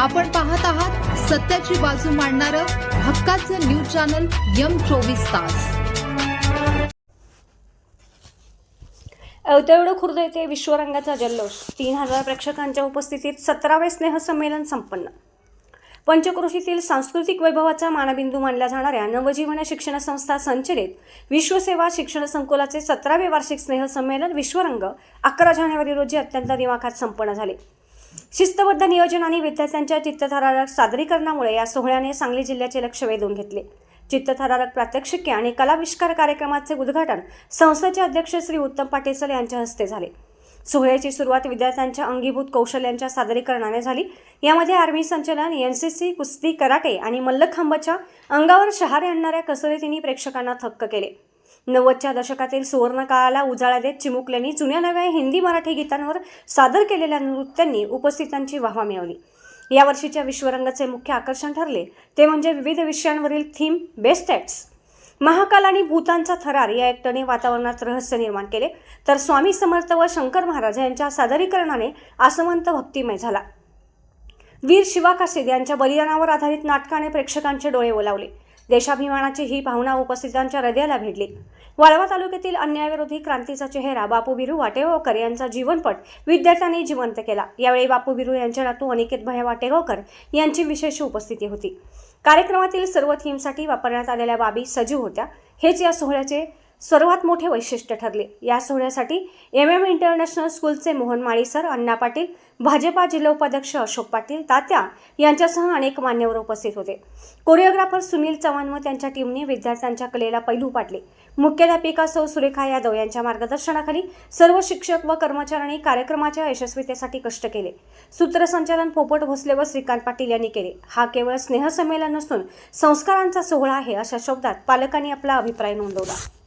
आपण पाहत आहात सत्याची बाजू मांडणारं हक्काचं न्यूज चॅनल यम चोवीस तास. अवतवड खुर्द येथे विश्वरंगाचा जल्लोष. तीन हजार प्रेक्षकांच्या उपस्थितीत सतरावे स्नेहसंमेलन संपन्न. पंचक्रोशीतील सांस्कृतिक वैभवाचा मानबिंदू मानल्या जाणाऱ्या नवजीवन शिक्षण संस्था संचलित विश्वसेवा शिक्षण संकुलाचे सतरावे वार्षिक स्नेहसंमेलन विश्वरंग अकरा जानेवारी रोजी अत्यंत दिमाखात संपन्न झाले. शिस्तबद्ध नियोजन आणि विद्यार्थ्यांच्या चित्तथरारक सादरीकरणामुळे या सोहळ्याने सांगली जिल्ह्याचे लक्ष वेधून घेतले. चित्तथरारक प्रात्यक्षिके आणि कलाविष्कार कार्यक्रमाचे उद्घाटन संस्थेचे अध्यक्ष श्री उत्तम पाटेसल यांच्या हस्ते झाले. सोहळ्याची सुरुवात विद्यार्थ्यांच्या अंगीभूत कौशल्यांच्या सादरीकरणाने झाली. यामध्ये आर्मी संचलन सी कुस्ती कराटे आणि मल्लखांबाच्या अंगावर शहारे आणणाऱ्या कसरतींनी प्रेक्षकांना थक्क केले. नव्वदच्या दशकातील सुवर्ण काळाला उजाळा देत चिमुकल्यांनी जुन्या नव्या हिंदी मराठी गीतांवर सादर केलेल्या नृत्यांनी उपस्थितांची वाहवा मिळवली. यावर्षीच्या विश्वरंगाचे मुख्य आकर्षण ठरले ते म्हणजे विविध विषयांवरील थीम बेस्ट ॲक्ट्स महाकाल आणि भूतांचा थरार या एकट्याने वातावरणात रहस्य निर्माण केले तर स्वामी समर्थ व शंकर महाराज यांच्या सादरीकरणाने आसमंत भक्तिमय झाला. वीर शिवा कासेद यांच्या बलिदानावर आधारित नाटकाने प्रेक्षकांचे डोळे ओलावले. देशाभिमानाची ही भावना उपस्थितांच्या हृदयाला भेटली. वाळवा तालुक्यातील अन्यायविरोधी क्रांतीचा चेहरा बापू बिरू वाटेगावकर यांचा जीवनपट विद्यार्थ्यांनी जिवंत केला. यावेळी बापू बिरू यांच्या नातू अनिकेत भया वाटेगावकर यांची विशेष उपस्थिती होती. कार्यक्रमातील सर्व थीमसाठी वापरण्यात आलेल्या बाबी सजीव होत्या. हेच या सोहळ्याचे सर्वात मोठे वैशिष्ट्य ठरले. या सोहळ्यासाठी एम एम इंटरनॅशनल स्कूलचे मोहन माळी सर अण्णा पाटील भाजपा जिल्हा उपाध्यक्ष अशोक पाटील तात्या यांच्यासह अनेक मान्यवर उपस्थित होते. कोरिओग्राफर सुनील चव्हाण व त्यांच्या टीमने विद्यार्थ्यांच्या कलेला पैलू पाडले. मुख्याध्यापिका सौ सुरेखा यादव यांच्या मार्गदर्शनाखाली सर्व शिक्षक व कर्मचाऱ्यांनी कार्यक्रमाच्या यशस्वीतेसाठी कष्ट केले. सूत्रसंचालन पोपट भोसले व श्रीकांत पाटील यांनी केले. हा केवळ स्नेहसंमेलन नसून संस्कारांचा सोहळा आहे अशा शब्दात पालकांनी आपला अभिप्राय नोंदवला.